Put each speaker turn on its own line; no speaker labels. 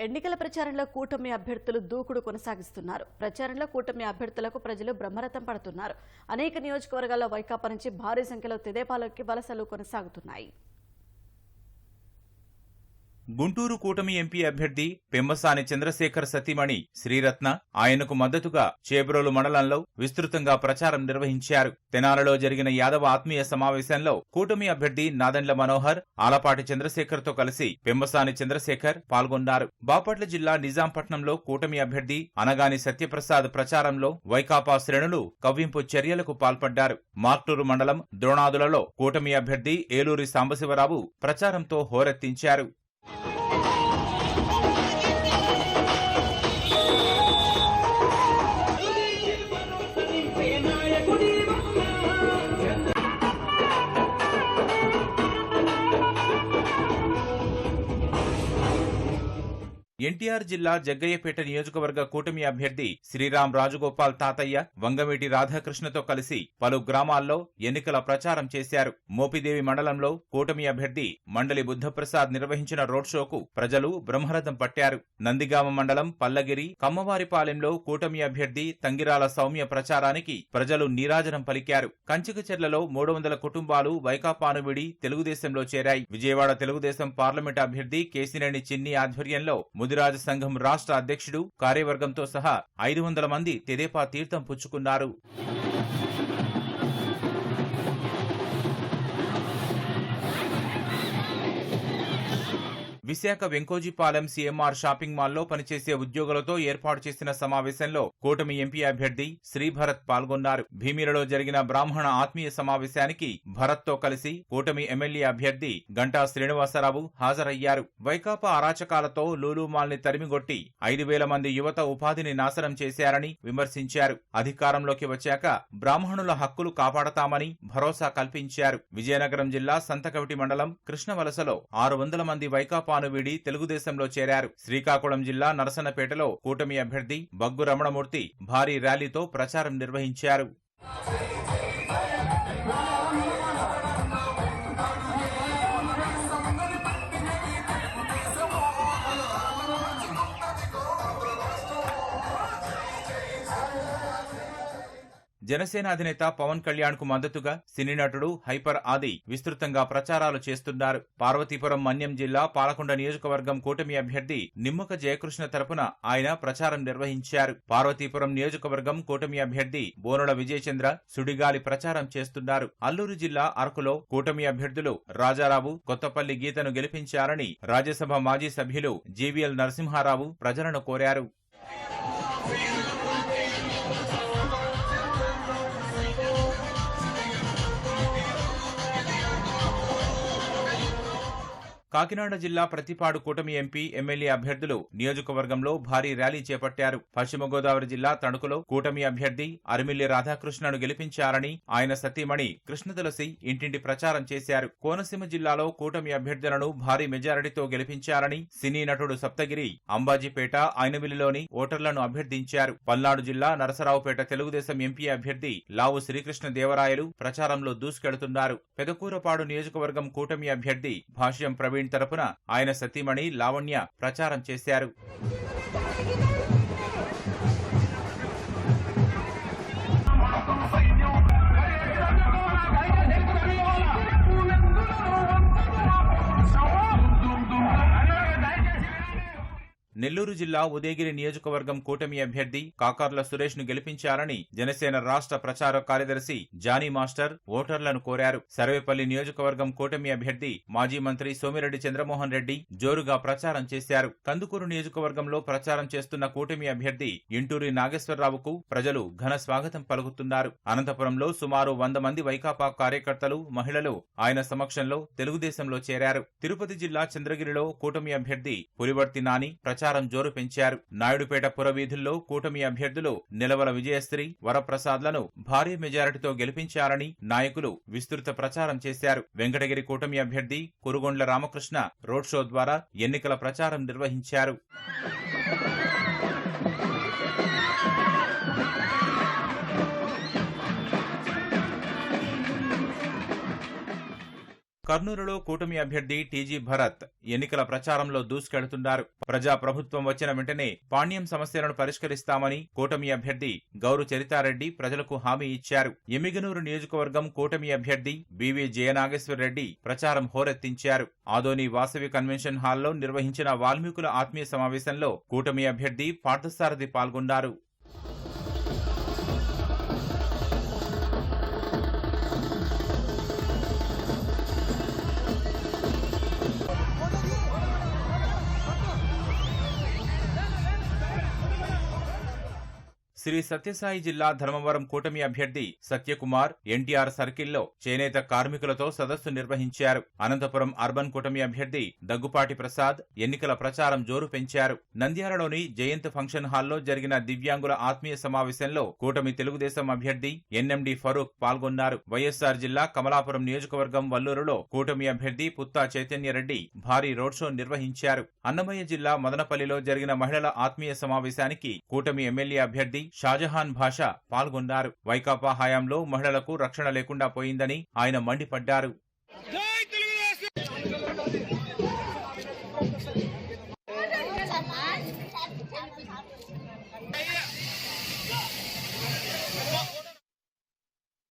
ఎన్నికల ప్రచారంలో కూటమి అభ్యర్థులు దూకుడు కొనసాగిస్తున్నారు. ప్రచారంలో కూటమి అభ్యర్థులకు ప్రజలు బ్రహ్మరథం పడుతున్నారు. అనేక నియోజకవర్గాల్లో వైకాపా నుంచి భారీ సంఖ్యలో తెదేపాలోకి వలసలు కొనసాగుతున్నాయి.
గుంటూరు కూటమి ఎంపీ అభ్యర్థి పెమ్మసాని చంద్రశేఖర్ సతీమణి శ్రీరత్న ఆయనకు మద్దతుగా చేబ్రోలు మండలంలో విస్తృతంగా ప్రచారం నిర్వహించారు. తెనాలలో జరిగిన యాదవ ఆత్మీయ సమావేశంలో కూటమి అభ్యర్థి నాదెండ్ల మనోహర్ ఆలపాటి చంద్రశేఖర్తో కలిసి పెమ్మసాని చంద్రశేఖర్ పాల్గొన్నారు. బాపట్ల జిల్లా నిజాంపట్నంలో కూటమి అభ్యర్థి అనగాని సత్యప్రసాద్ ప్రచారంలో వైకాపా శ్రేణులు కవ్వింపు చర్యలకు పాల్పడ్డారు. మార్టూరు మండలం ద్రోణాదులలో కూటమి అభ్యర్థి ఏలూరి సాంబశివరావు ప్రచారంతో హోరెత్తించారు. ఎన్టీఆర్ జిల్లా జగ్గయ్యపేట నియోజకవర్గ కూటమి అభ్యర్థి శ్రీరామ్ రాజగోపాల్ తాతయ్య వంగమేటి రాధాకృష్ణతో కలిసి పలు గ్రామాల్లో ఎన్నికల ప్రచారం చేశారు. మోపిదేవి మండలంలో కూటమి అభ్యర్థి మండలి బుద్ధప్రసాద్ నిర్వహించిన రోడ్ షోకు ప్రజలు బ్రహ్మరథం పట్టారు. నందిగామ మండలం పల్లగిరి కమ్మవారిపాలెంలో కూటమి అభ్యర్థి తంగిరాల సౌమ్య ప్రచారానికి ప్రజలు నీరాజనం పలికారు. కంచికచెర్లలో మూడు వందల కుటుంబాలు వైకాపాను విడి తెలుగుదేశంలో చేరాయి. విజయవాడ తెలుగుదేశం పార్లమెంట్ అభ్యర్థి కేసినేని చిన్ని ఆధ్వర్యంలో ముదిరాజ సంఘం రాష్ట్ర అధ్యక్షుడు కార్యవర్గంతో సహా ఐదు వందల మంది తెదేపా తీర్థం పుచ్చుకున్నారు. విశాఖ వెంకోజీపాలెం సీఎంఆర్ షాపింగ్ మాల్లో పనిచేసే ఉద్యోగులతో ఏర్పాటు చేసిన సమావేశంలో కూటమి ఎంపీ అభ్యర్థి శ్రీభరత్ పాల్గొన్నారు. భీమిలలో జరిగిన బ్రాహ్మణ ఆత్మీయ సమావేశానికి భరత్తో కలిసి కూటమి ఎమ్మెల్యే అభ్యర్థి గంటా శ్రీనివాసరావు హాజరయ్యారు. వైకాపా అరాచకాలతో లూలూమాల్ని తరిమిగొట్టి ఐదు వేల మంది యువత ఉపాధిని నాశనం చేశారని విమర్శించారు. అధికారంలోకి వచ్చాక బ్రాహ్మణుల హక్కులు కాపాడతామని భరోసా కల్పించారు. విజయనగరం జిల్లా సంతకవిటి మండలం కృష్ణవలసలో ఆరు వందల మంది వైకాపా వైకాపాను వీడి తెలుగుదేశంలో చేరారు. శ్రీకాకుళం జిల్లా నరసన్నపేటలో కూటమి అభ్యర్థి బగ్గు రమణమూర్తి భారీ ర్యాలీతో ప్రచారం నిర్వహించారు. జనసేన అధినేత పవన్ కళ్యాణ్కు మద్దతుగా సినీ నటుడు హైపర్ ఆది విస్తృతంగా ప్రచారాలు చేస్తున్నారు. పార్వతీపురం మన్యం జిల్లా పాలకొండ నియోజకవర్గం కూటమి అభ్యర్థి నిమ్మక జయకృష్ణ తరపున ఆయన ప్రచారం నిర్వహించారు. పార్వతీపురం నియోజకవర్గం కూటమి అభ్యర్థి బోనుల విజయచంద్ర సుడిగాలి ప్రచారం చేస్తున్నారు. అల్లూరు జిల్లా అరకులో కూటమి అభ్యర్థులు రాజారావు కొత్తపల్లి గీతను గెలిపించారని రాజ్యసభ మాజీ సభ్యులు జీవీఎల్ నరసింహారావు ప్రజలను కోరారు. కాకినాడ జిల్లా ప్రతిపాడు కూటమి ఎంపీ ఎమ్మెల్యే అభ్యర్థులు నియోజకవర్గంలో భారీ ర్యాలీ చేపట్టారు. పశ్చిమ గోదావరి జిల్లా తణుకులో కూటమి అభ్యర్థి అరిమిల్లి రాధాకృష్ణను గెలిపించారని ఆయన సతీమణి కృష్ణ తులసి ఇంటింటి ప్రచారం చేశారు. కోనసీమ జిల్లాలో కూటమి అభ్యర్థులను భారీ మెజారిటీతో గెలిపించారని సినీ నటుడు సప్తగిరి అంబాజీపేట ఐనవిలిలోని ఓటర్లను అభ్యర్థించారు. పల్నాడు జిల్లా నరసరావుపేట తెలుగుదేశం ఎంపీ అభ్యర్థి లావు శ్రీకృష్ణ దేవరాయలు ప్రచారంలో దూసుకెడుతున్నారు పెదకూరపాడు నియోజకవర్గం కూటమి అభ్యర్థి భాష్యం ప్రవీణ్ తరపున ఆయన సతీమణి లావణ్య ప్రచారం చేశారు. నెల్లూరు జిల్లా ఉదయగిరి నియోజకవర్గం కూటమి అభ్యర్థి కాకర్ల సురేష్ను గెలిపించాలని జనసేన రాష్ట్ర ప్రచార కార్యదర్శి జానీ మాస్టర్ ఓటర్లను కోరారు. సర్వేపల్లి నియోజకవర్గం కూటమి అభ్యర్థి మాజీ మంత్రి సోమిరెడ్డి చంద్రమోహన్ రెడ్డి జోరుగా ప్రచారం చేశారు. కందుకూరు నియోజకవర్గంలో ప్రచారం చేస్తున్న కూటమి అభ్యర్థి ఇంటూరి నాగేశ్వరరావుకు ప్రజలు ఘన స్వాగతం పలుకుతున్నారు. అనంతపురంలో సుమారు వంద మంది వైకాపా కార్యకర్తలు మహిళలు ఆయన సమక్షంలో తెలుగుదేశంలో చేరారు. తిరుపతి జిల్లా చంద్రగిరిలో కూటమి అభ్యర్థి పులివర్తి నాని ప్రచారం జోరు పెంచారు. నాయుడుపేట పురవీధుల్లో కూటమి అభ్యర్థులు నిలవల విజయశ్రీ వరప్రసాద్లను భారీ మెజారిటీతో గెలిపించారని నాయకులు విస్తృత ప్రచారం చేశారు. వెంకటగిరి కూటమి అభ్యర్థి కురుగొండ్ల రామకృష్ణ రోడ్ షో ద్వారా ఎన్నికల ప్రచారం నిర్వహించారు. కర్నూలులో కూటమి అభ్యర్థి టీజీ భరత్ ఎన్నికల ప్రచారంలో దూసుకెడుతున్నారు ప్రజా ప్రభుత్వం వచ్చిన వెంటనే పాణ్యం సమస్యలను పరిష్కరిస్తామని కూటమి అభ్యర్థి గౌరు చరితారెడ్డి ప్రజలకు హామీ ఇచ్చారు. ఎమ్మిగనూరు నియోజకవర్గం కూటమి అభ్యర్థి బివి జయనాగేశ్వర రెడ్డి ప్రచారం హోరెత్తించారు. ఆదోని వాసవి కన్వెన్షన్ హాల్లో నిర్వహించిన వాల్మీకుల ఆత్మీయ సమావేశంలో కూటమి అభ్యర్థి పార్థసారథి పాల్గొన్నారు. శ్రీ సత్యసాయి జిల్లా ధర్మవరం కూటమి అభ్యర్థి సత్యకుమార్ ఎన్టీఆర్ సర్కిల్లో చేనేత కార్మికులతో సదస్సు నిర్వహించారు. అనంతపురం అర్బన్ కూటమి అభ్యర్థి దగ్గుపాటి ప్రసాద్ ఎన్నికల ప్రచారం జోరు పెంచారు. నంద్యాలలోని జయంత్ ఫంక్షన్ హాల్లో జరిగిన దివ్యాంగుల ఆత్మీయ సమావేశంలో కూటమి తెలుగుదేశం అభ్యర్థి ఎన్ఎండి ఫరూక్ పాల్గొన్నారు. వైఎస్సార్ జిల్లా కమలాపురం నియోజకవర్గం వల్లూరులో కూటమి అభ్యర్థి పుత్తా చైతన్యరెడ్డి భారీ రోడ్ షో నిర్వహించారు. అన్నమయ్య జిల్లా మదనపల్లిలో జరిగిన మహిళల ఆత్మీయ సమావేశానికి కూటమి ఎమ్మెల్యే అభ్యర్థి షాజహాన్ భాష పాల్గొన్నారు. వైకాపా హయాంలో మహిళలకు రక్షణ లేకుండా పోయిందని ఆయన మండిపడ్డారు.